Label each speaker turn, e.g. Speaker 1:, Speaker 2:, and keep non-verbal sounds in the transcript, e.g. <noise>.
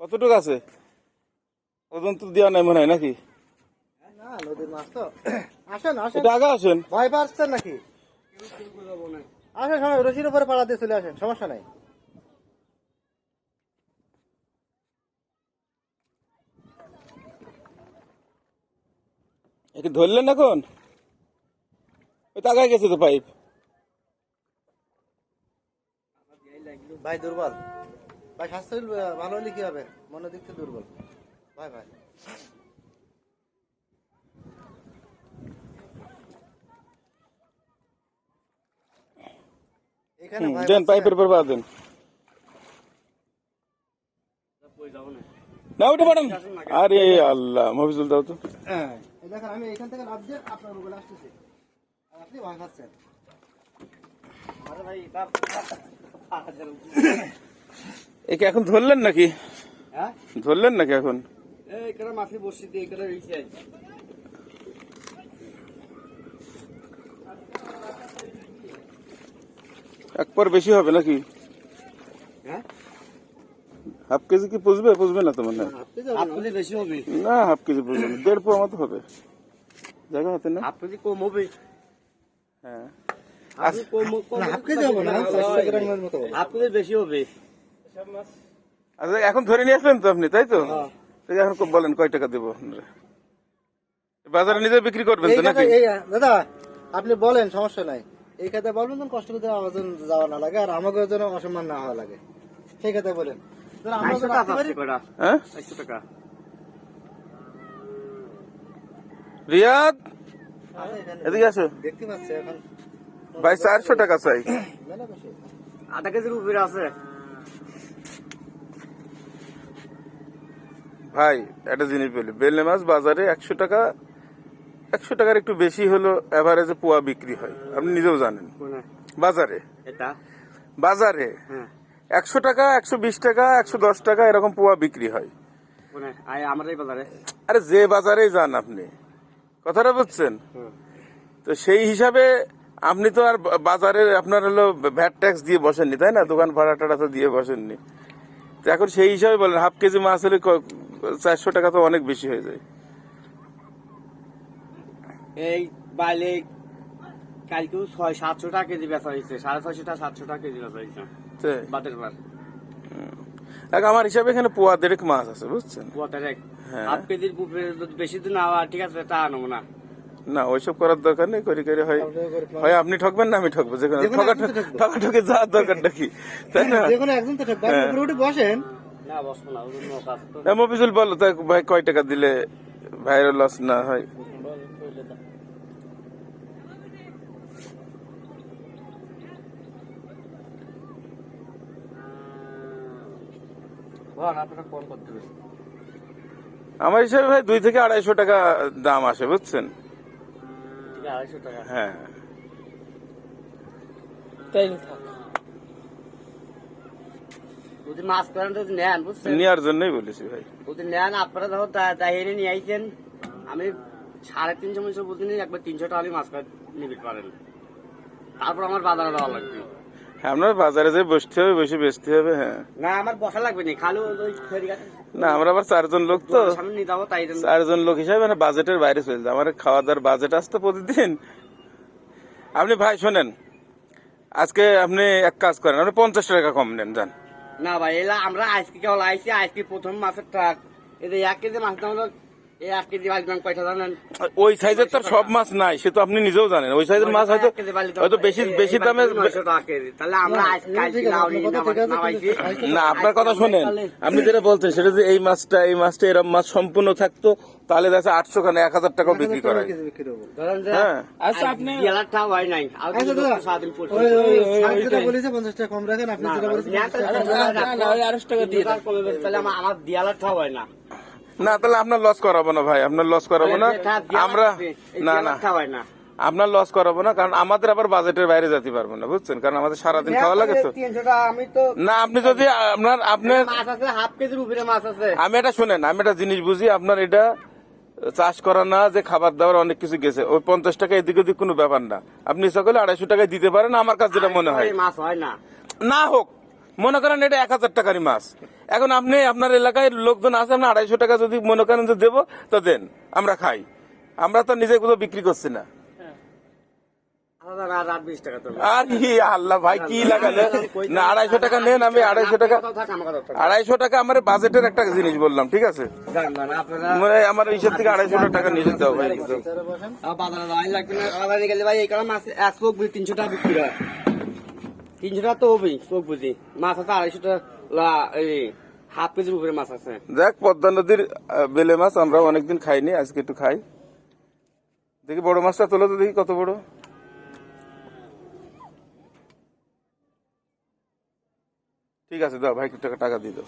Speaker 1: কতটুকু আছে? ওজন তো দেওয়া নাই মনে হয় নাকি?
Speaker 2: না নদীর মাছ তো। আসেন আসেন।
Speaker 1: এটা আগে আসেন।
Speaker 2: ভয় পাচ্ছেন নাকি? আসেন সবাই রশির উপরে পাড়া দিয়ে চলে আসেন সমস্যা নাই।
Speaker 1: একে ধরলেন এখন? ওই তো আগায় গেছে তো পাইপ।
Speaker 2: ভাই দুর্বল। ভাই স্বাস্থ্য ভালো হলে কি হবে? মনের দিক থেকে দুর্বল। ভাই ভাই। এখানে
Speaker 1: দেন পাইপের বাদ দেন। না আরে আল্লাহ মফিজুল দাও তো।
Speaker 2: হ্যাঁ এই দেখেন আমি এখান থেকে লাভ দিয়ে আপনার মোবাইল আসতেছি। আপনি ভয় পাচ্ছেন। আরে ভাই
Speaker 1: একে এখন ধরলেন নাকি?
Speaker 2: হ্যাঁ?
Speaker 1: ধরলেন নাকি এখন?
Speaker 2: এই করে মাছি বসি দিয়ে করে রইছে
Speaker 1: এক পর বেশি হবে নাকি?
Speaker 2: হ্যাঁ?
Speaker 1: হাফ কেজি কি পুষবে? পুষবে না তো মনে?
Speaker 2: হাফ কেজি বেশি হবে।
Speaker 1: না হাফ কেজি পুষবে না। দেড় পো মতো হবে। জায়গা হাতে না?
Speaker 2: হাফ কেজি কম হবে।
Speaker 1: হ্যাঁ।
Speaker 2: হাফ কেজি হবে না? হাফ কেজি বেশি হবে।
Speaker 1: আচ্ছা এখন ধরে নিয়ে আসলেন তো আপনি তাই তো? তো এখন বলেন কয় টাকা দেবো আপনারা? বাজারে নিজে বিক্রি করবেন তো নাকি?
Speaker 2: দাদা আপনি বলেন সমস্যা নাই। এই কথা বলবেন তখন কষ্ট করতে আমার যাওয়া না লাগে আর আমাকে যেন অসম্মান না হওয়া লাগে। সেই কথা বলেন।
Speaker 1: হ্যাঁ? রিয়াদ? এদিকে আসো।
Speaker 2: দেখতে পাচ্ছি এখন।
Speaker 1: ভাই চারশো টাকা চাই। <coughs>
Speaker 3: আধা কেজির উপরে আছে।
Speaker 1: ভাই একটা জিনিস বলি। বেলে মাছ বাজারে একশো টাকা একশো টাকার একটু বেশি হলো এভারেজে পোয়া বিক্রি হয়। আপনি নিজেও জানেন। বাজারে? বাজারে?
Speaker 3: হ্যাঁ।
Speaker 1: একশো টাকা একশো বিশ টাকা একশো দশ টাকা এরকম পোয়া বিক্রি হয়।
Speaker 3: বাজারে।
Speaker 1: আরে যে বাজারেই যান আপনি। কথাটা বুঝছেন? তো সেই হিসাবে আপনি তো আর বাজারে আপনার হলো ভ্যাট ট্যাক্স দিয়ে বসেননি তাই না? দোকান ভাড়া টাড়া তো দিয়ে বসেননি। তো এখন সেই হিসাবে বলেন হাফ কেজি মাছ হলে ক- চারশো টাকা তো অনেক বেশি হয়ে যায়।
Speaker 3: এই বাইলে কালকেও ছয় সাতশো টাকা কেজি বেচা হয়েছে। সাড়ে ছয়শো টাকা সাতশো টাকা কেজি বেচা হয়েছে? বাটের বার
Speaker 1: দেখ, আমার হিসাবে এখানে পোয়া দেড়েক মাছ আছে বুঝছেন?
Speaker 3: কুয়াতের এক
Speaker 1: হ্যাঁ।
Speaker 3: হাফ কেজির বেশি দিন আবার ঠিক আছে তা আনব না।
Speaker 1: না ওইসব করার দরকার নেই করি করে হয়। হয় আপনি ঠকবেন না আমি ঠকবো। যেখানে
Speaker 2: যেকোনো
Speaker 1: ঠকা। ঠকা যাওয়ার দরকারটা কি তাই না?
Speaker 2: যে কোনো একজন তো ঠিক
Speaker 1: হ্যাঁ।
Speaker 2: বসেন।
Speaker 1: মফিজুল বলো তাই ভাই কয় টাকা দিলে ভাইয়ের লস না হয়? আমার হিসাবে ভাই দুই থেকে আড়াইশো টাকা দাম আসে বুঝছেন? হ্যাঁ।
Speaker 3: তাই যদি মাছ করেন যদি নেন বুঝছেন?
Speaker 1: নেওয়ার জন্যই বলেছি ভাই।
Speaker 3: যদি নেন আপনারা ধরো দাহিরে নিয়ে আইছেন। আমি সাড়ে তিনশো মিনিট বুঝিনি একবার তিনশো টাকা মাছ নিবি পারেন। তারপর আমার বাজারে দেওয়া লাগবে।
Speaker 1: হ্যাঁ আপনার বাজারে যে বসতে হবে বসে বেচতে হবে হ্যাঁ।
Speaker 3: না আমার বসা লাগবে না খালি ওই
Speaker 1: না আমরা আবার চারজন লোক তো।
Speaker 3: নিয়ে
Speaker 1: চারজন লোক হিসাবে মানে বাজেটের বাইরে চলে যায় আমার খাওয়া দাওয়ার বাজেট আসতো প্রতিদিন। আপনি ভাই শোনেন। আজকে আপনি এক কাজ করেন আপনি পঞ্চাশ টাকা কম নেন যান।
Speaker 3: না ভাই, এলা আমরা আজকে কেউ লাইছি আজকে প্রথম মাছের ট্রাক। এদের এক কেজি মাছ দাম
Speaker 1: ওই সাইজের তো সব মাছ নাই সে তো আপনি নিজেও জানেন। ওই সাইজের মাছ হয়তো হয়তো বেশি বেশি দামে
Speaker 3: টাকা না-
Speaker 1: আপনার কথা শোনেন। আপনি যেটা বলছেন সেটা যদি এই মাছটা এই মাছটা এরকম মাছ সম্পূর্ণ থাকতো তাহলে দেখা আটশো খানে এক হাজার টাকাও বিক্রি করা হয়। হ্যাঁ।
Speaker 3: আচ্ছা আপনি হয় নাই।
Speaker 2: আচ্ছা পঞ্চাশ টাকা কম রাখেন আপনি টাকা
Speaker 3: আমার দিয়ালারটা হয় না।
Speaker 1: না তাহলে আপনার লস করাবো না ভাই আপনার লস করাবো না। আমরা না না।
Speaker 3: হয়
Speaker 1: আপনার লস করাবো না কারণ আমাদের আবার বাজেটের বাইরে যেতে পারব না বুঝছেন? কারণ আমাদের সারাদিন খাওয়া লাগে তো। না আপনি যদি আপনার আপনার
Speaker 3: হাফ কেজির উপরে মাছ আছে।
Speaker 1: আমি এটা শুনেন আমি একটা জিনিস বুঝি আপনার এটা চাষ করা না যে খাবার দাবার অনেক কিছু গেছে। ওই পঞ্চাশ টাকা এদিক ওদিক কোনো ব্যাপার না। আপনি সকলে আড়াইশো টাকায় দিতে পারেন আমার কাছে যেটা মনে হয়।
Speaker 3: হয় না
Speaker 1: হোক মনে করেন এটা এক হাজার টাকারই মাছ। এখন আপনি আপনার এলাকায় লোকজন আছে আপনি আড়াইশো টাকা যদি মনে করেন যে দেবো তো দেন আমরা খাই। আমরা তো নিজে কোথাও বিক্রি করছি না। আর আল্লাহ ভাই কি লাগালে? না আড়াইশো টাকা নেন আমি আড়াইশো টাকা। আড়াইশো টাকা আমার বাজেটের একটা জিনিস বললাম ঠিক আছে? মানে আমার থেকে আড়াইশো টাকা নিয়ে
Speaker 3: এই এক তিনশো টাকা বিক্রি হয়। তিনশো টাকা তো হবেই চোখ বুঝি। মাছ আছে আড়াইশো টাকা হাফ কেজির উপরে মাছ আছে।
Speaker 1: দেখ, পদ্মা নদীর বেলে মাছ আমরা অনেকদিন খাইনি, আজকে একটু খাই। দেখি বড় মাছটা তোলো তো দেখি কত বড়। ঠিক আছে, দাও, ভাই টাকা টাকা দিয়ে দাও।